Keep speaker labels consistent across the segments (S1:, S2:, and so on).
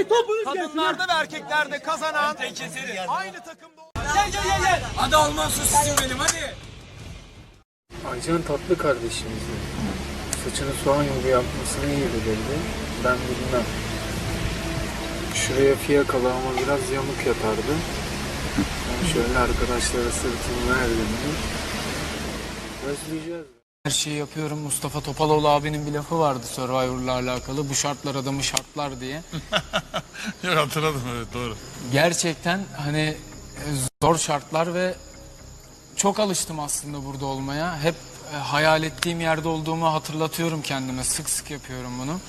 S1: Hadi topunuz.
S2: Kadınlarda ve erkeklerde kazanan aynı takımda
S3: Hadi Alman sosisi benim hadi.
S4: Aycan tatlı kardeşimizdi. Saçını soğan gibi yapmasını iyi bilirdi. Ben bilmem. Şuraya fiyakalı ama biraz yamuk yapardı. Ben şöyle arkadaşlara sırtını verdim? Özleyeceğiz.
S5: Her şeyi yapıyorum. Mustafa Topaloğlu abinin bir lafı vardı Survivor'la alakalı. Bu şartlar adamı şartlar diye.
S6: Yok hatırladım evet doğru.
S5: Gerçekten hani zor şartlar ve çok alıştım aslında burada olmaya. Hep e, hayal ettiğim yerde olduğumu hatırlatıyorum kendime. Sık sık yapıyorum bunu.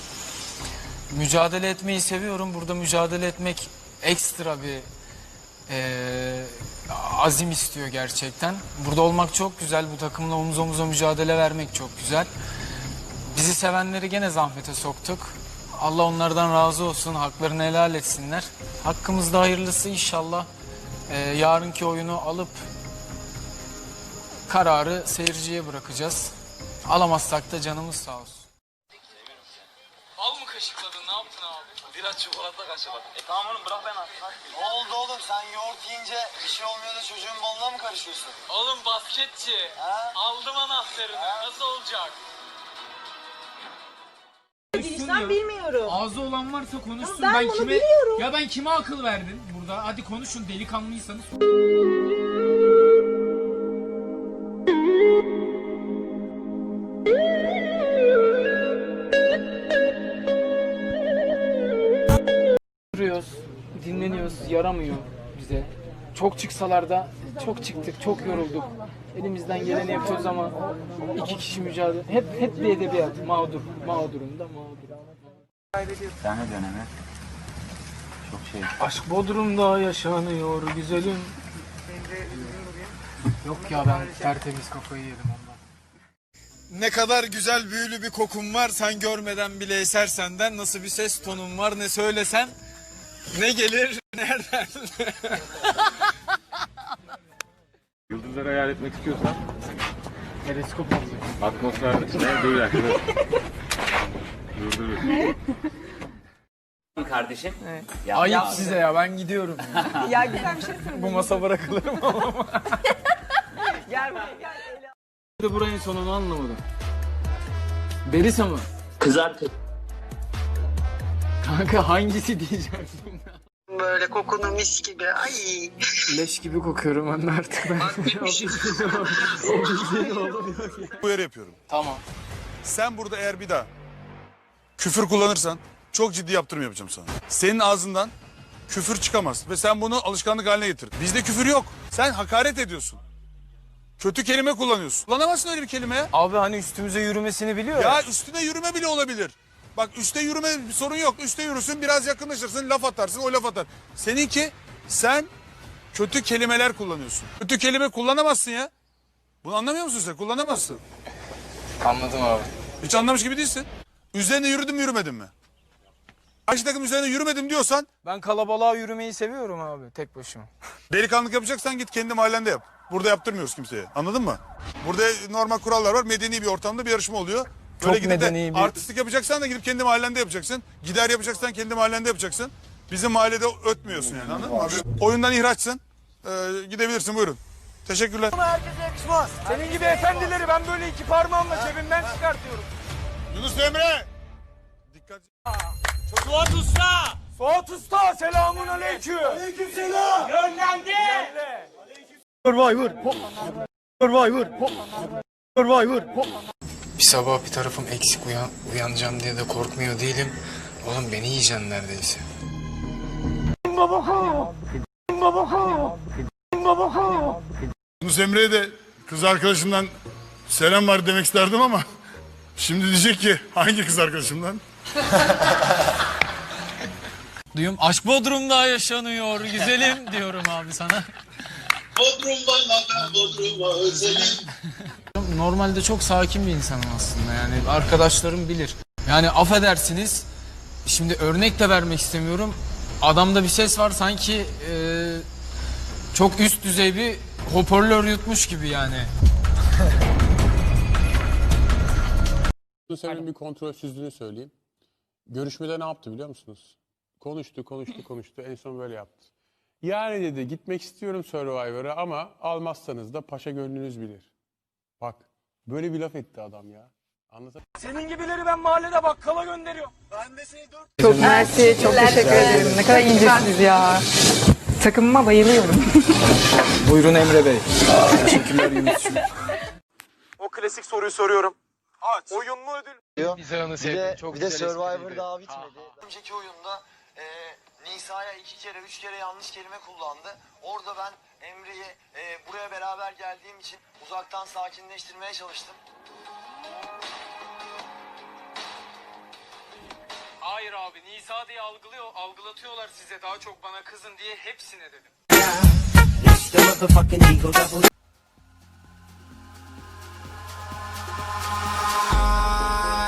S5: Mücadele etmeyi seviyorum. Burada mücadele etmek ekstra bir e, azim istiyor gerçekten. Burada olmak çok güzel. Bu takımla omuz omuza mücadele vermek çok güzel. Bizi sevenleri gene zahmete soktuk. Allah onlardan razı olsun. Haklarını helal etsinler. Hakkımızda hayırlısı inşallah. Ee, yarınki oyunu alıp kararı seyirciye bırakacağız. Alamazsak da canımız sağ olsun. Bal mı kaşıkladın? Ne yaptın abi?
S3: Biraz çikolata kaşımadım.
S7: E tamam oğlum bırak ben artık. Ne oldu oğlum sen yoğurt yiyince bir şey olmuyor da çocuğun balına mı karışıyorsun?
S5: Oğlum basketçi.
S7: Ha?
S5: Aldım anahtarını. Nasıl olacak?
S1: Ben bilmiyorum.
S5: Ağzı olan varsa konuşsun.
S1: Ben bunu biliyorum.
S5: Ya ben kime akıl verdin burada? Hadi konuşun delikanlıysanız. Yaramıyor bize. Çok çıksalar da çok çıktık, çok yorulduk. Elimizden geleni yapıyoruz ama iki kişi mücadele. Hep hep bir edebiyat. Mağdur, mağdurum da mağdur.
S3: Sahne dönemi. Çok şey.
S5: Aşk Bodrum'da yaşanıyor güzelim. Yok ya ben tertemiz kafayı yedim ondan.
S2: Ne kadar güzel büyülü bir kokun var sen görmeden bile eser senden nasıl bir ses tonun var ne söylesen ne gelir nereden
S6: Yıldızları hayal etmek istiyorsan
S5: Teleskop olacak.
S6: atmosfer ne böyle. Dur dur.
S3: Kardeşim.
S5: Ayıp size ya ben gidiyorum.
S1: Ya güzel bir şey söyle.
S5: Bu masa bırakılır mı?
S1: Gel buraya gel.
S5: buranın sonunu anlamadım. Berisa mı?
S3: Kızar
S5: Kanka hangisi diyeceğim.
S8: Böyle kokunu mis gibi. Ay.
S5: Leş gibi kokuyorum ben de artık. Ben o bildiğin yok ya.
S6: Uyarı şey yapıyorum.
S5: Tamam.
S6: Sen burada eğer bir daha küfür kullanırsan çok ciddi yaptırım yapacağım sana. Senin ağzından küfür çıkamaz ve sen bunu alışkanlık haline getir. Bizde küfür yok. Sen hakaret ediyorsun. Kötü kelime kullanıyorsun. Kullanamazsın öyle bir kelime.
S5: Abi hani üstümüze yürümesini biliyor
S6: Ya üstüne yürüme bile olabilir. Bak üste yürüme bir sorun yok. Üste yürüsün biraz yakınlaşırsın laf atarsın o laf atar. Seninki sen kötü kelimeler kullanıyorsun. Kötü kelime kullanamazsın ya. Bunu anlamıyor musun sen? Kullanamazsın.
S5: Anladım abi.
S6: Hiç anlamış gibi değilsin. Üzerine yürüdüm mü yürümedim mi? Karşı takım üzerine yürümedim diyorsan
S5: Ben kalabalığa yürümeyi seviyorum abi tek başıma.
S6: delikanlık yapacaksan git kendi mahallende yap. Burada yaptırmıyoruz kimseye. Anladın mı? Burada normal kurallar var. Medeni bir ortamda bir yarışma oluyor. Böyle
S5: Çok
S6: gidip de
S5: medeni bir-
S6: artistlik yapacaksan da gidip kendi mahallende yapacaksın. Gider yapacaksan kendi mahallende yapacaksın. Bizim mahallede ötmüyorsun yani anladın mı? Oyundan ihraçsın. Ee, gidebilirsin buyurun. Teşekkürler.
S5: Senin gibi efendileri ben böyle iki parmağımla cebimden çıkartıyorum.
S6: Yunus Emre. Dikkat.
S5: Suat Usta! Suat Usta selamun aleyküm. Aleyküm selam. Yönlendi. Bir sabah bir tarafım eksik uyan, uyanacağım diye de korkmuyor değilim. Oğlum beni yiyeceksin neredeyse.
S6: Yunus Emre'ye de kız arkadaşımdan selam var demek isterdim ama şimdi diyecek ki hangi kız arkadaşımdan?
S5: Diyorum aşk Bodrum'da yaşanıyor güzelim diyorum abi sana.
S7: Bodrum'dan haber Bodrum'a özelim.
S5: Normalde çok sakin bir insanım aslında yani arkadaşlarım bilir. Yani affedersiniz şimdi örnek de vermek istemiyorum. Adamda bir ses var sanki e, çok üst düzey bir hoparlör yutmuş gibi yani.
S9: Emre'nin bir kontrolsüzlüğünü söyleyeyim. Görüşmede ne yaptı biliyor musunuz? Konuştu, konuştu, konuştu. En son böyle yaptı. Yani dedi gitmek istiyorum Survivor'a ama almazsanız da paşa gönlünüz bilir. Bak böyle bir laf etti adam ya. Anladın?
S3: Senin gibileri ben mahallede bakkala gönderiyorum.
S7: Ben de seni dört
S10: Çok mersi, çok teşekkür ederim. Ne kadar incesiniz ya. Takımıma bayılıyorum.
S5: Buyurun Emre Bey.
S3: O klasik soruyu soruyorum. Oyun mu ödül?
S5: Bize onu
S7: Bir de, bir de Survivor daha bitmedi. Önceki oyunda e, Nisa'ya iki kere, üç kere yanlış kelime kullandı. Orada ben Emre'yi e, geldiğim için uzaktan sakinleştirmeye çalıştım.
S5: Hayır abi Nisa diye algılıyor, algılatıyorlar size daha çok bana kızın diye hepsine dedim.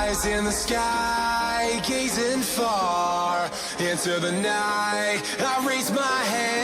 S3: Eyes in the sky, gazing far into the night. I raise my hand